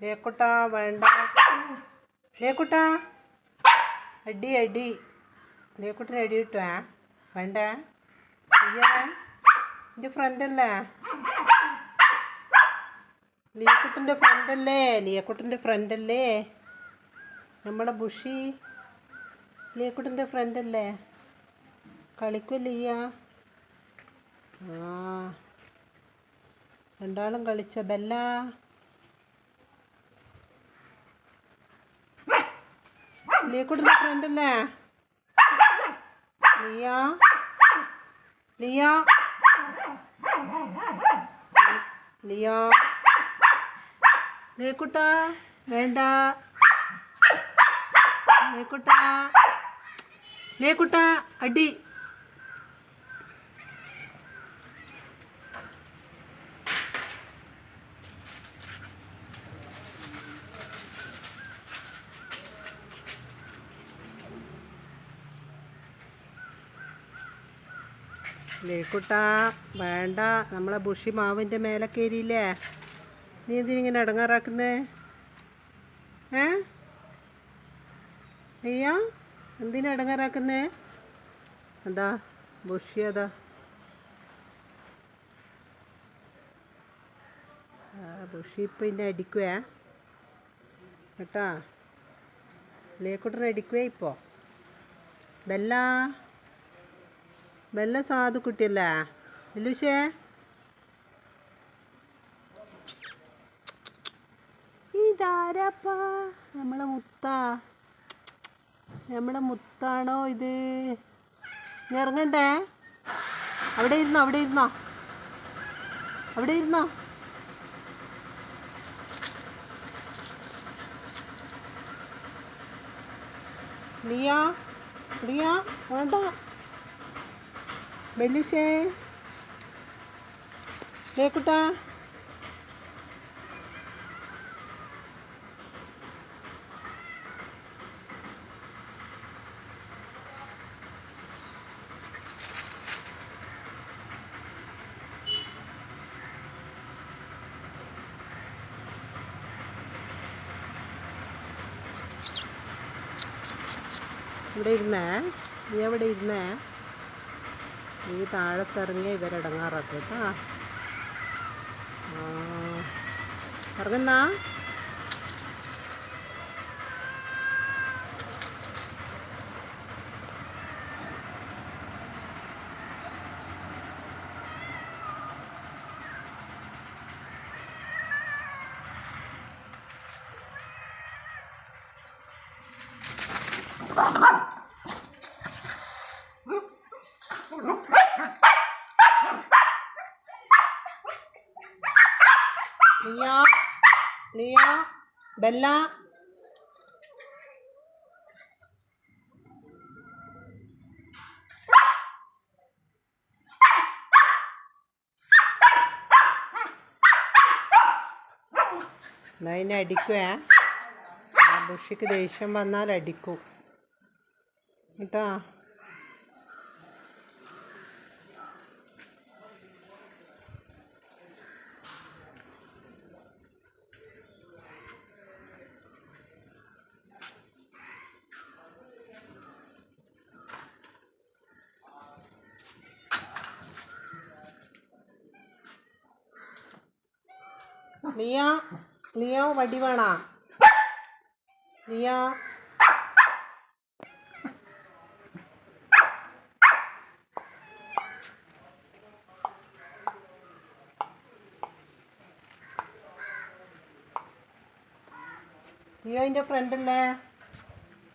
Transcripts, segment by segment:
ലേക്കുട്ട വേണ്ട. ലേക്കുട്ട അടി അടി. ലേക്കുട്ടിന് അടി കിട്ടുവാ? വേണ്ട? അയ്യറ എന്റെ ഫ്രണ്ടല്ലേ ലിയക്കുട്ടിന്റെ ഫ്രണ്ടല്ലേ ലിയക്കുട്ടിന്റെ ഫ്രണ്ടല്ലേ നമ്മുടെ ബുഷി. ലിയക്കുട്ടിന്റെ ഫ്രണ്ടല്ലേ കളിക്കുമല്ലേ ഈയ ആ. രണ്ടാളും കളിച്ച? ബെല്ല. ലിയക്കുട്ടിന്റെ ഫ്രണ്ടല്ലേ ലിയ? ലിയ? ലിയ? ലിയക്കുട്ട വേണ്ട. ലിയക്കുട്ട ലിയക്കുട്ട അടി. ലേക്കുട്ട വേണ്ട. നമ്മളെ ബുഷി മാവിന്റെ മേലെ കയറിയില്ലേ? നീ എന്തിനിങ്ങനെ ഇടങ്ങാറാക്കുന്നേ? ഏ? അയ്യാ എന്തിനാ ഇടങ്ങാറാക്കുന്നേ? അതാ ബുഷി അതാ. ബുഷി ഇപ്പം ഇന്നെ അടിക്കുവേ. കേട്ടാ? ലേക്കുട്ടനെ അടിക്കുവേ ഇപ്പോൾ ബെല്ല. ബെല്ല സാധു കുട്ടിയല്ലേ? ഇല്ലുഷേ ഇതാരാപ്പാ? നമ്മളെ മുത്താ. നമ്മളെ മുത്താണോ ഇത്? ഇറങ്ങണ്ടേ? അവിടെ ഇരുന്നോ അവിടെ ഇരുന്നോ? അവിടെ ഇരുന്നോ? ലിയ ലിയ വേണ്ട. ബെല്ലിഷേ ലേക്കുട്ടാ ഇവിടെ ഇരുന്നേ. നീ അവിടെ ഇരുന്നേ. നീ താഴത്തിറങ്ങിയ ഇവരടങ്ങാറാക്കും കേട്ടോ ആ ഇറങ്ങുന്ന ലിയ ലിയ ബെല്ല. അതിനെ അടിക്കുവേ. ബുഷിക്ക് ദേഷ്യം വന്നാൽ അടിക്കും. കേട്ടോ? ലിയ ലിയോ വടി വേണ. ലിയ ലിയോ എന്റെ ഫ്രണ്ട് അല്ലേ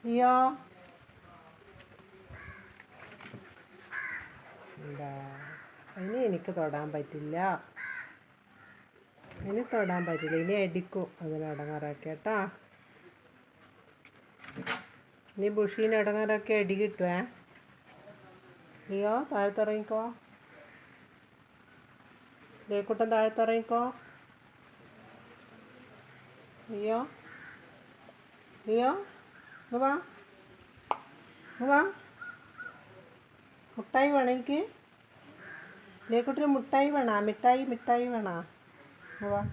ലിയോ എന്താ? എനിക്ക് തൊടാൻ പറ്റില്ല. ഇനി തൊടാൻ പറ്റില്ല. ഇനി അടിക്കും അങ്ങനെ അടങ്ങാറാക്കി കേട്ടാ. ഇനി ബുഷീനെ അടങ്ങാറാക്കി അടി കിട്ടുവേ. നീയോ താഴത്തിറങ്ങിക്കോ ലേക്കൂട്ടം താഴത്തിറങ്ങിക്കോ അയ്യോ. അയ്യോ. വാ. മുട്ടായി വേണം എനിക്ക്? ലേക്കൂട്ടിന് മുട്ടായി വേണോ? മിഠായി മിഠായി വേണോ? เพราะว่า